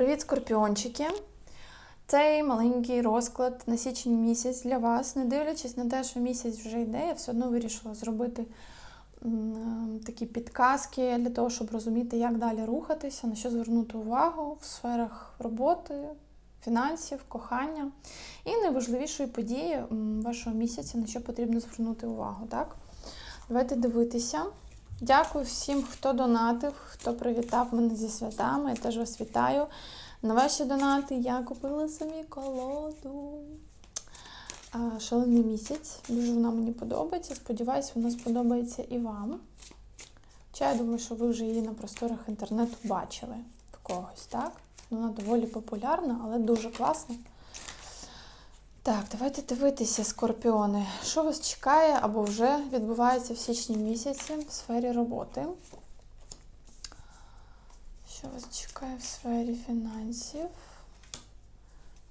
Привіт, скорпіончики! Цей маленький розклад на січень місяць для вас. Не дивлячись на те, що місяць вже йде, я все одно вирішила зробити такі підказки для того, щоб розуміти, як далі рухатися, на що звернути увагу в сферах роботи, фінансів, кохання і найважливішої події вашого місяця, на що потрібно звернути увагу. Так? Давайте дивитися. Дякую всім, хто донатив, хто привітав мене зі святами. Я теж вас вітаю. На ваші донати я купила самі колоду. Шалений місяць. Дуже вона мені подобається. Сподіваюсь, вона сподобається і вам. Хоча я думаю, що ви вже її на просторах інтернету бачили в когось, так? Вона доволі популярна, але дуже класна. Так, давайте дивитися, скорпіони. Що вас чекає або вже відбувається в січні місяці в сфері роботи? Що вас чекає в сфері фінансів?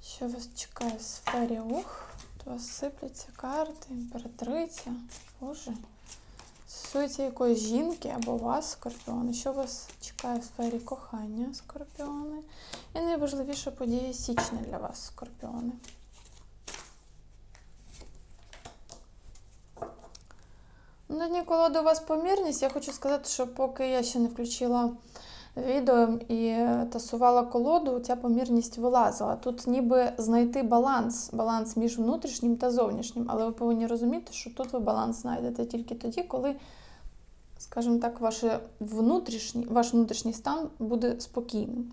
Що вас чекає в сфері ух? У вас сипляться карти, імператриця. Боже. Стосується якоїсь жінки або вас, скорпіони. Що вас чекає в сфері кохання, скорпіони? І найважливіша подія січня для вас, скорпіони. На дні колоди у вас помірність. Я хочу сказати, що поки я ще не включила відео і тасувала колоду, ця помірність вилазила. Тут ніби знайти баланс, баланс між внутрішнім та зовнішнім. Але ви повинні розуміти, що тут ви баланс знайдете тільки тоді, коли, скажімо так, ваше внутрішній, ваш внутрішній стан буде спокійним.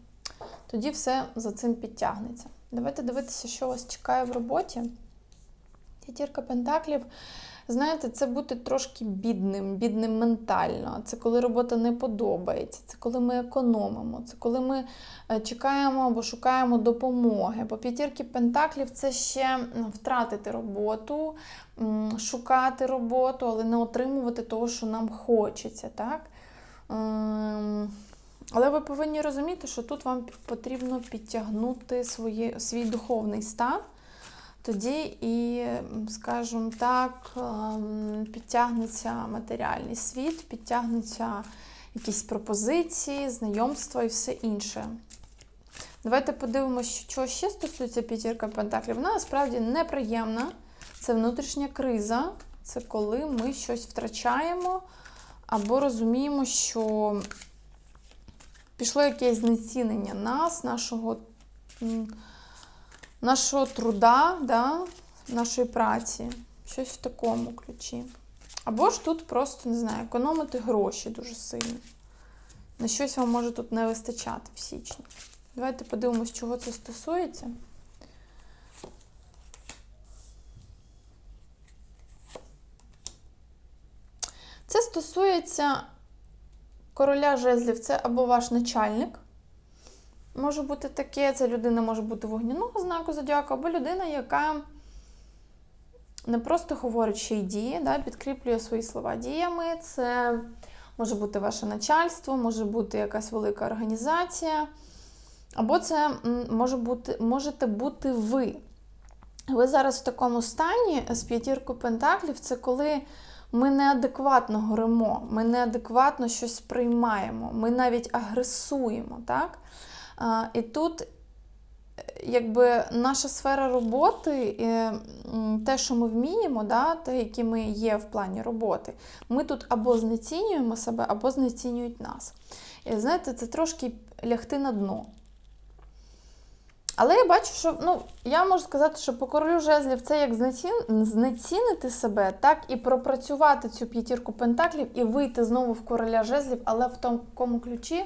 Тоді все за цим підтягнеться. Давайте дивитися, що вас чекає в роботі. П'ятірка пентаклів. Знаєте, це бути трошки бідним, бідним ментально. Це коли робота не подобається, це коли ми економимо, це коли ми е, чекаємо або шукаємо допомоги. Бо п'ятірки пентаклів це ще втратити роботу, шукати роботу, але не отримувати того, що нам хочеться. так? Ем, але ви повинні розуміти, що тут вам потрібно підтягнути своє, свій духовний стан. Тоді і, скажімо так, ем, підтягнеться матеріальний світ, підтягнуться якісь пропозиції, знайомства і все інше. Давайте подивимося, що ще стосується п'ятірка Пентаклів. Вона насправді неприємна. Це внутрішня криза, це коли ми щось втрачаємо, або розуміємо, що пішло якесь знецінення нас, нашого нашого труда, да, нашої праці. Щось в такому ключі. Або ж тут просто, не знаю, економити гроші дуже сильно. На щось вам може тут не вистачати в січні. Давайте подивимось, чого це стосується. Це стосується короля жезлів, це або ваш начальник, може бути таке, це людина може бути вогняного знаку зодіака, або людина, яка не просто говорить, що й діє, да, підкріплює свої слова діями. Це може бути ваше начальство, може бути якась велика організація. Або це може бути, можете бути ви. Ви зараз в такому стані з п'ятірку пентаклів, це коли ми неадекватно горимо, ми неадекватно щось сприймаємо, ми навіть агресуємо. так? І тут, якби наша сфера роботи, те, що ми вміємо, да, те, які ми є в плані роботи, ми тут або знецінюємо себе, або знецінюють нас. І знаєте, це трошки лягти на дно. Але я бачу, що ну, я можу сказати, що по королю жезлів це як знецінити себе, так і пропрацювати цю п'ятірку пентаклів і вийти знову в короля жезлів, але в такому ключі,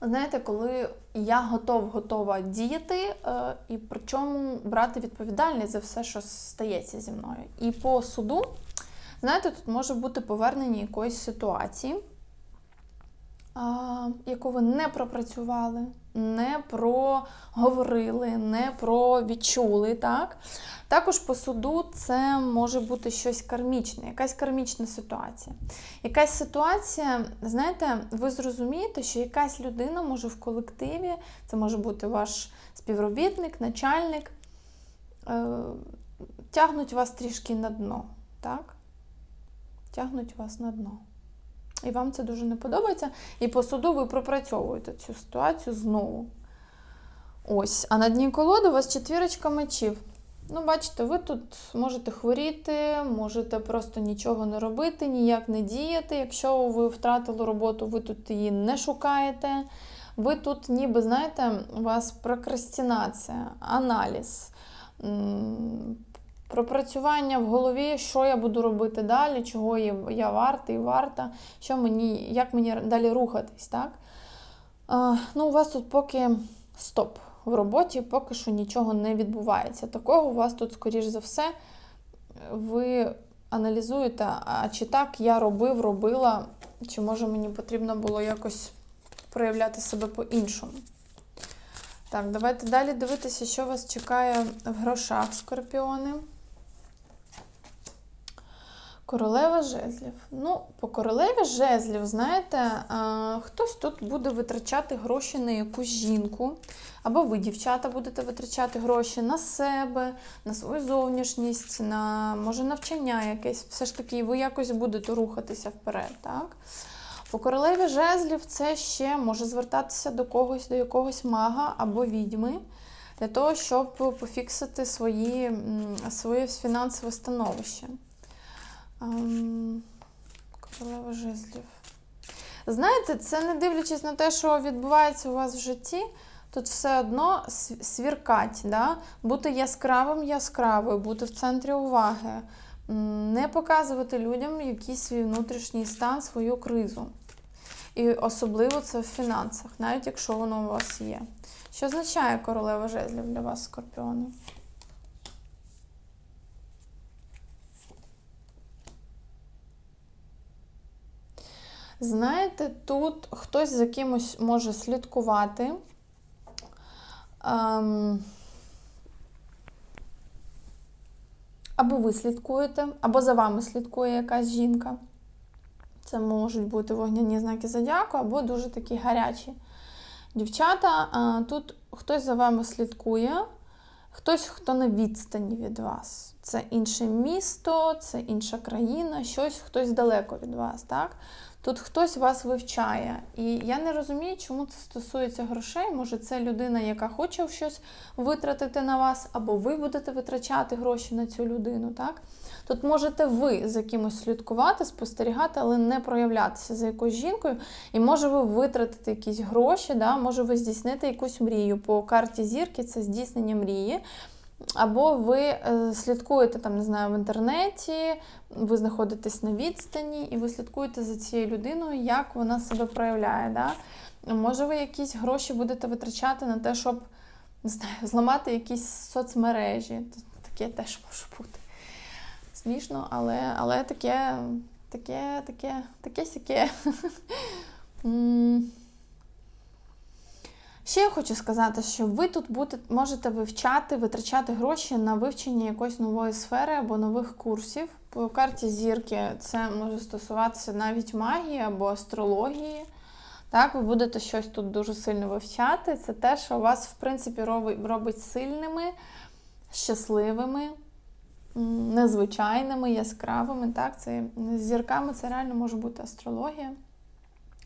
знаєте, коли я готов, готова діяти, е, і причому брати відповідальність за все, що стається зі мною. І по суду, знаєте, тут може бути повернення якоїсь ситуації, яку ви не пропрацювали, не проговорили, не провідчули. так? Також по суду це може бути щось кармічне, якась кармічна ситуація. Якась ситуація, знаєте, ви зрозумієте, що якась людина може в колективі, це може бути ваш співробітник, начальник, е, тягнуть вас трішки на дно. так? Тягнуть вас на дно. І вам це дуже не подобається. І по суду ви пропрацьовуєте цю ситуацію знову. Ось, а на дні колоди у вас четвірочка мечів. Ну, бачите, ви тут можете хворіти, можете просто нічого не робити, ніяк не діяти. Якщо ви втратили роботу, ви тут її не шукаєте. Ви тут, ніби, знаєте, у вас прокрастинація, аналіз, пропрацювання в голові, що я буду робити далі, чого я, варта і варта, що мені, як мені далі рухатись, так? А, ну, у вас тут поки стоп в роботі, поки що нічого не відбувається. Такого у вас тут, скоріш за все, ви аналізуєте, а чи так я робив, робила, чи може мені потрібно було якось проявляти себе по-іншому. Так, давайте далі дивитися, що вас чекає в грошах, скорпіони. Королева жезлів. Ну, по королеві жезлів, знаєте, а, хтось тут буде витрачати гроші на якусь жінку, або ви, дівчата, будете витрачати гроші на себе, на свою зовнішність, на може навчання якесь. Все ж таки, ви якось будете рухатися вперед. так? По королеві жезлів це ще може звертатися до когось, до якогось мага або відьми, для того, щоб пофіксити свої, своє фінансове становище. Королева жезлів. Знаєте, це не дивлячись на те, що відбувається у вас в житті, тут все одно свіркать, да? бути яскравим яскравою, бути в центрі уваги, не показувати людям якийсь свій внутрішній стан, свою кризу. І особливо це в фінансах, навіть якщо воно у вас є. Що означає королева жезлів для вас, скорпіони? Знаєте, тут хтось за кимось може слідкувати. Ем, Або ви слідкуєте, або за вами слідкує якась жінка. Це можуть бути вогняні знаки зодіаку, або дуже такі гарячі. Дівчата, а, тут хтось за вами слідкує, хтось, хто на відстані від вас. Це інше місто, це інша країна, щось, хтось далеко від вас. так? Тут хтось вас вивчає. І я не розумію, чому це стосується грошей. Може, це людина, яка хоче щось витратити на вас, або ви будете витрачати гроші на цю людину. так? Тут можете ви за кимось слідкувати, спостерігати, але не проявлятися за якоюсь жінкою. І може ви витратити якісь гроші, да? може ви здійснити якусь мрію. По карті зірки це здійснення мрії. Або ви е, слідкуєте там, не знаю, в інтернеті, ви знаходитесь на відстані, і ви слідкуєте за цією людиною, як вона себе проявляє. Да? Може, ви якісь гроші будете витрачати на те, щоб не знаю, зламати якісь соцмережі. Таке теж може бути. Смішно, але але таке, таке, таке, таке сяке. Ще я хочу сказати, що ви тут можете вивчати, витрачати гроші на вивчення якоїсь нової сфери або нових курсів. По карті зірки це може стосуватися навіть магії або астрології. Так, ви будете щось тут дуже сильно вивчати. Це те, що вас, в принципі, робить сильними, щасливими, незвичайними, яскравими. Так, це з зірками це реально може бути астрологія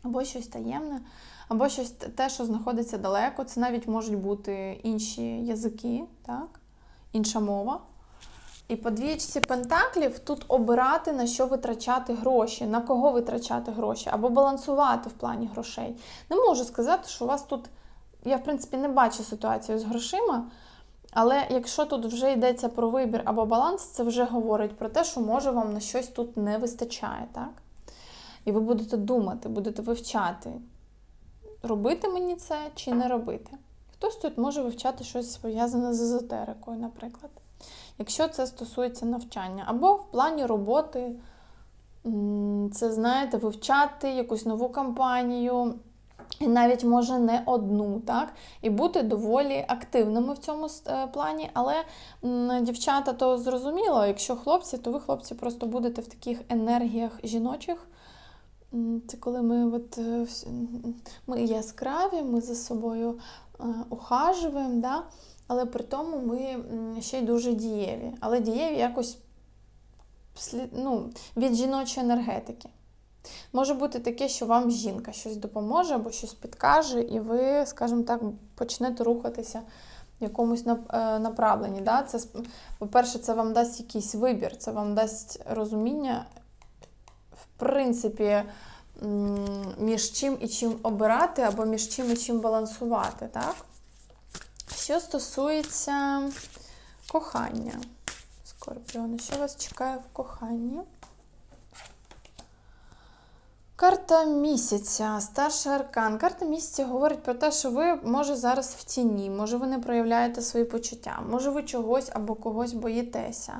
або щось таємне, або щось те, що знаходиться далеко. Це навіть можуть бути інші язики, так? інша мова. І по двічці пентаклів тут обирати, на що витрачати гроші, на кого витрачати гроші, або балансувати в плані грошей. Не можу сказати, що у вас тут, я, в принципі, не бачу ситуацію з грошима, але якщо тут вже йдеться про вибір або баланс, це вже говорить про те, що може вам на щось тут не вистачає. так? І ви будете думати, будете вивчати, робити мені це чи не робити. Хтось тут може вивчати щось пов'язане з езотерикою, наприклад. Якщо це стосується навчання, або в плані роботи, це, знаєте, вивчати якусь нову кампанію, і навіть може не одну, так? І бути доволі активними в цьому е, плані. Але дівчата, то зрозуміло, якщо хлопці, то ви, хлопці, просто будете в таких енергіях жіночих. Це коли ми от, е, ми яскраві, ми за собою е, ухажуємо, да? але при тому ми ще й дуже дієві. Але дієві якось ну, від жіночої енергетики. Може бути таке, що вам жінка щось допоможе або щось підкаже, і ви, скажімо так, почнете рухатися в якомусь е, направленні. Да? Це, по-перше, це вам дасть якийсь вибір, це вам дасть розуміння, принципі, між чим і чим обирати, або між чим і чим балансувати. Так? Що стосується кохання, Скорпіони, що вас чекає в коханні? Карта місяця, старший аркан. Карта місяця говорить про те, що ви, може, зараз в тіні, може, ви не проявляєте свої почуття, може, ви чогось або когось боїтеся,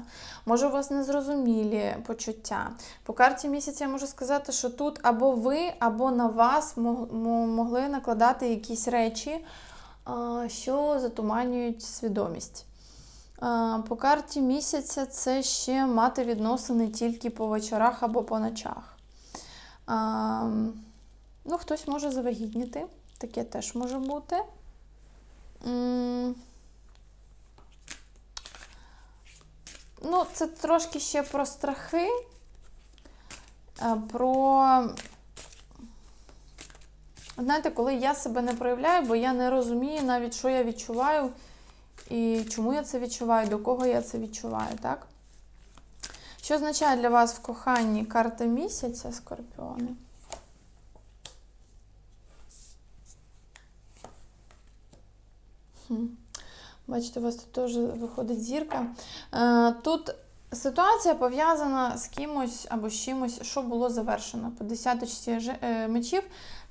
може, у вас незрозумілі почуття. По карті місяця я можу сказати, що тут або ви, або на вас могли накладати якісь речі, що затуманюють свідомість. По карті місяця це ще мати відносини тільки по вечорах або по ночах. Ну, хтось може завагітніти, таке теж може бути. Ну, це трошки ще про страхи, е, про. Знаєте, коли я себе не проявляю, бо я не розумію навіть, що я відчуваю і чому я це відчуваю, до кого я це відчуваю, так? Що означає для вас в коханні карта місяця, скорпіони? Хм. Бачите, у вас тут теж виходить зірка. Е, Тут ситуація пов'язана з кимось або з чимось, що було завершено. По десяточці е, мечів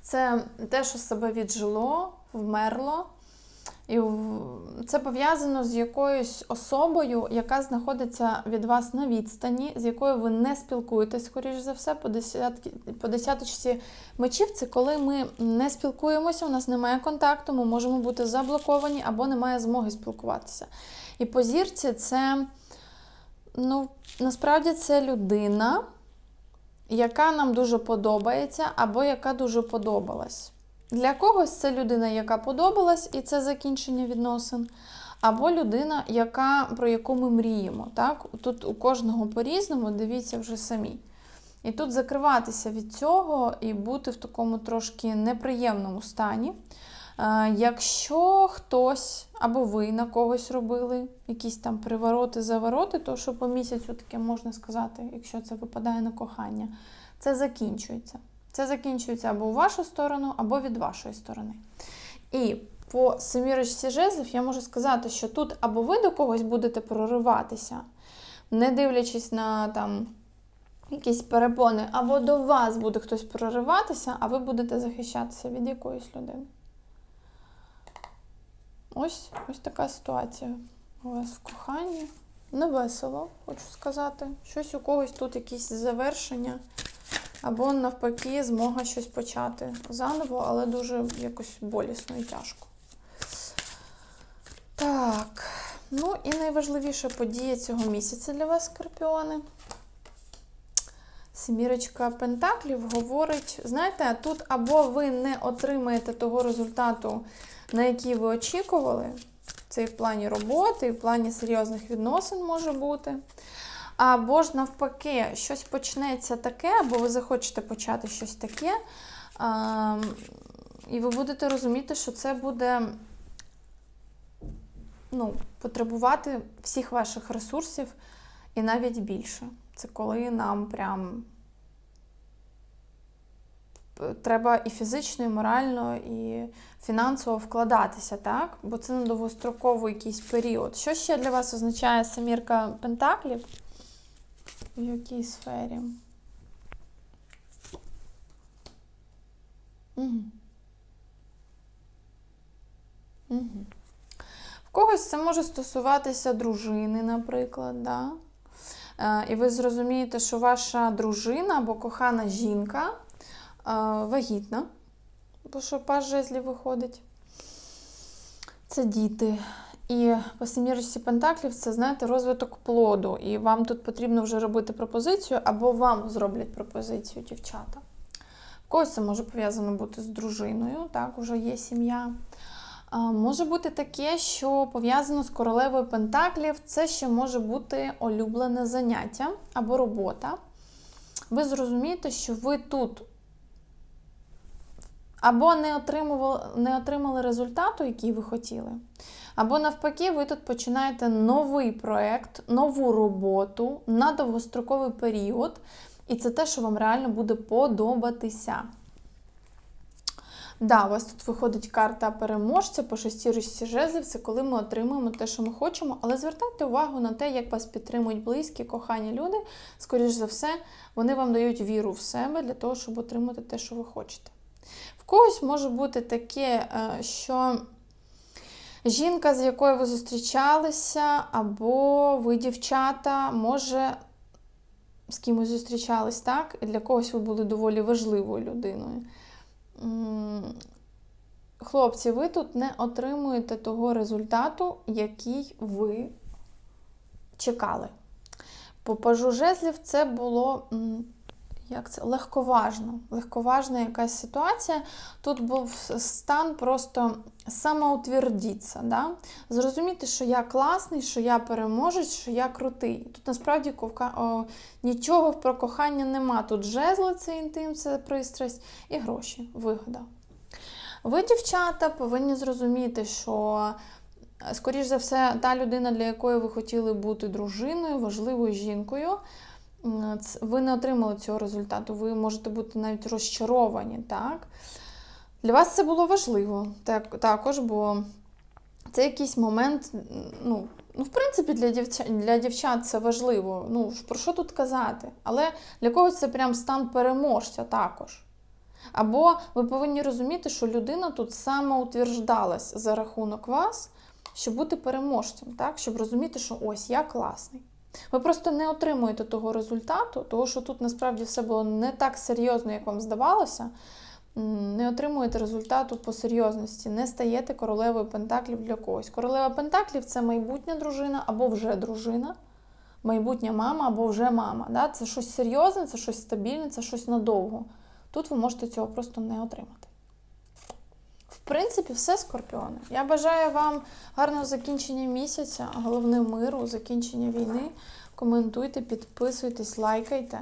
це те, що себе віджило, вмерло. І це пов'язано з якоюсь особою, яка знаходиться від вас на відстані, з якою ви не спілкуєтесь, скоріш за все, по, десятки, по десяточці мечів. Це коли ми не спілкуємося, у нас немає контакту, ми можемо бути заблоковані або немає змоги спілкуватися. І по зірці це, ну, насправді це людина, яка нам дуже подобається, або яка дуже подобалась. Для когось це людина, яка подобалась, і це закінчення відносин. Або людина, яка, про яку ми мріємо. Так? Тут у кожного по-різному, дивіться вже самі. І тут закриватися від цього і бути в такому трошки неприємному стані. Е, Якщо хтось або ви на когось робили якісь там привороти, завороти, то що по місяцю таке можна сказати, якщо це випадає на кохання, це закінчується. Це закінчується або у вашу сторону, або від вашої сторони. І по семірочці жезлів я можу сказати, що тут або ви до когось будете прориватися, не дивлячись на там якісь перепони, або до вас буде хтось прориватися, а ви будете захищатися від якоїсь людини. Ось, ось така ситуація у вас в коханні. Не весело, хочу сказати. Щось у когось тут якісь завершення. Або навпаки, змога щось почати заново, але дуже якось болісно і тяжко. Так, ну і найважливіша подія цього місяця для вас, скорпіони. Семірочка Пентаклів говорить: знаєте, тут або ви не отримаєте того результату, на який ви очікували. Це і в плані роботи, і в плані серйозних відносин може бути. Або ж навпаки, щось почнеться таке, або ви захочете почати щось таке, а, і ви будете розуміти, що це буде ну, потребувати всіх ваших ресурсів і навіть більше. Це коли нам прям треба і фізично, і морально, і фінансово вкладатися, так? Бо це на довгостроковий якийсь період. Що ще для вас означає самірка Пентаклів? В якій сфері? Угу. Угу. В когось це може стосуватися дружини, наприклад, да? Е, і ви зрозумієте, що ваша дружина або кохана жінка е, вагітна, бо що паж жезлів виходить. Це діти. І по семірочці Пентаклів це, знаєте, розвиток плоду. І вам тут потрібно вже робити пропозицію, або вам зроблять пропозицію дівчата. В когось це може пов'язано бути з дружиною, так, уже є сім'я. Може бути таке, що пов'язано з королевою Пентаклів, це ще може бути улюблене заняття або робота. ви зрозумієте, що ви тут або не отримували, не отримали результату, який ви хотіли, або навпаки, ви тут починаєте новий проект, нову роботу на довгостроковий період, і це те, що вам реально буде подобатися. Да, у вас тут виходить карта переможця по шестірочці жезлів, це коли ми отримуємо те, що ми хочемо. Але звертайте увагу на те, як вас підтримують близькі, кохані люди. Скоріш за все, вони вам дають віру в себе для того, щоб отримати те, що ви хочете. В когось може бути таке, е, що жінка, з якою ви зустрічалися, або ви, дівчата, може з кимось зустрічались, так? І для когось ви були доволі важливою людиною. Хлопці, ви тут не отримуєте того результату, який ви чекали. По пажу жезлів це було як це? легковажно. Легковажна якась ситуація. Тут був стан просто самоутвердіться. Да? Зрозуміти, що я класний, що я переможець, що я крутий. Тут насправді ковка... о, нічого про кохання нема. Тут жезли це інтим, це пристрасть і гроші, вигода. Ви, дівчата, повинні зрозуміти, що, е, скоріш за все, та людина, для якої ви хотіли бути дружиною, важливою жінкою, ви не отримали цього результату. Ви можете бути навіть розчаровані, так? Для вас це було важливо так, також, бо це якийсь момент, ну, ну в принципі, для дівчат, для дівчат це важливо. Ну, про що тут казати? Але для когось це прям стан переможця також. Або ви повинні розуміти, що людина тут самоутверждалась за рахунок вас, щоб бути переможцем, так? щоб розуміти, що ось я класний. Ви просто не отримуєте того результату, тому що тут насправді все було не так серйозно, як вам здавалося. Не отримуєте результату по серйозності, не стаєте королевою пентаклів для когось. Королева пентаклів це майбутня дружина або вже дружина, майбутня мама або вже мама. Да? Це щось серйозне, це щось стабільне, це щось надовго. Тут ви можете цього просто не отримати. В принципі, все, скорпіони. Я бажаю вам гарного закінчення місяця, головне миру, закінчення війни. Коментуйте, підписуйтесь, лайкайте.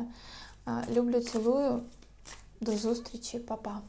Е, Люблю, цілую. До зустрічі, Па-па.